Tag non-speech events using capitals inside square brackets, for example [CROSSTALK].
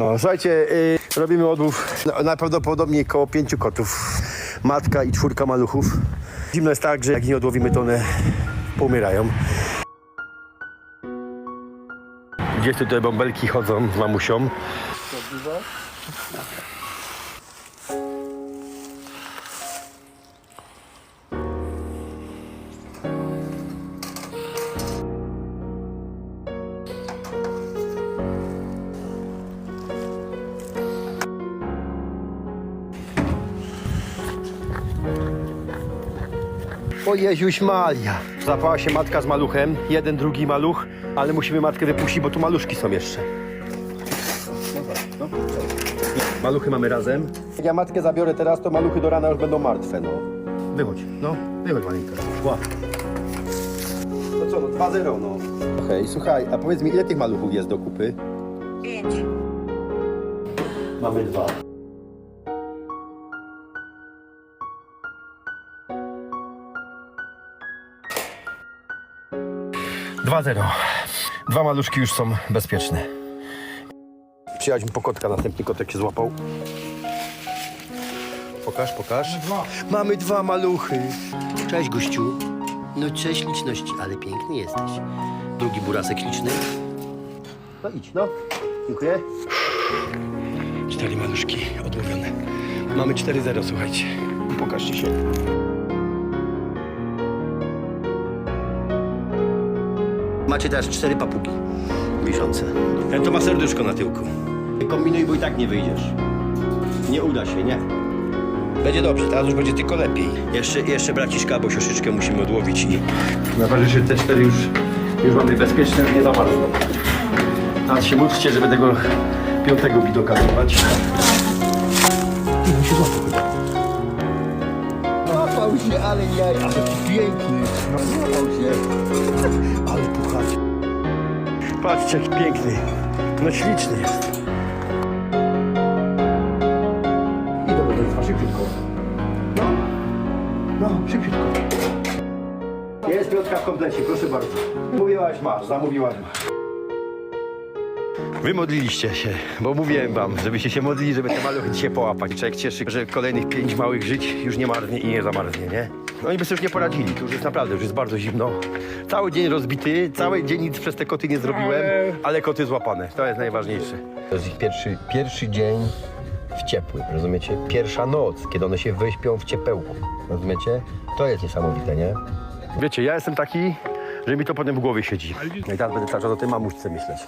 No, słuchajcie, y, robimy odłów no, najprawdopodobniej koło pięciu kotów. Matka i czwórka maluchów. Zimno jest tak, że jak nie odłowimy, to one poumierają. Gdzieś tutaj bąbelki chodzą z mamusią. O Jeziuś Malia. Zapała się matka z maluchem, jeden, drugi maluch, ale musimy matkę wypuścić, bo tu maluszki są jeszcze. Maluchy mamy razem. Jak ja matkę zabiorę teraz, to maluchy do rana już będą martwe, no. Wychodź, no, wychodź Malinka. Ła. No co, no 2-0, no. Okej, słuchaj, a powiedz mi, ile tych maluchów jest do kupy? Pięć. Mamy dwa. Dwa zero. Dwa maluszki już są bezpieczne. Przyjechaliśmy po kotka, następny kotek się złapał. Pokaż, pokaż. Mamy dwa maluchy. Cześć, gościu. No cześć, liczności, ale piękny jesteś. Drugi burasek liczny. No idź, no. Dziękuję. Cztery maluszki odłowione. Mamy 4-0, słuchajcie. Pokażcie się. Macie teraz cztery papugi wiszące. Ten to ma serduszko na tyłku. Kombinuj, bo i tak nie wyjdziesz. Nie uda się, nie. Będzie dobrze, teraz już będzie tylko lepiej. Jeszcze, jeszcze braciszka albo siostryczkę musimy odłowić i... Najważniejsze, te cztery już, już mamy bezpieczne, nie zamarzną. Teraz się módlcie, żeby tego piątego widoka złapać. Się, ale nie, ale piękny. No złapał się. [LAUGHS] Ale puchacz. Patrzcie, jaki piękny. No śliczny jest. I do rodzeństwa, szybciutko. No, no, szybciutko. Jest piątka w komplecie, proszę bardzo. Mówiłaś masz, zamówiłaś masz. Wy modliliście się, bo mówiłem wam, żebyście się modlili, żeby te maluchy dzisiaj połapać. Człowiek cieszy, że kolejnych pięć małych żyć już nie marnie i nie zamarznie, nie? No oni by sobie już nie poradzili, to już jest naprawdę, już jest bardzo zimno. Cały dzień rozbity, cały dzień nic przez te koty nie zrobiłem, ale koty złapane, to jest najważniejsze. To jest ich pierwszy, pierwszy dzień w ciepłym, rozumiecie? Pierwsza noc, kiedy one się wyśpią w ciepełku, rozumiecie? To jest niesamowite, nie? Wiecie, ja jestem taki, że mi to potem w głowie siedzi. No i teraz będę cały czas o tej mamuśce myśleć.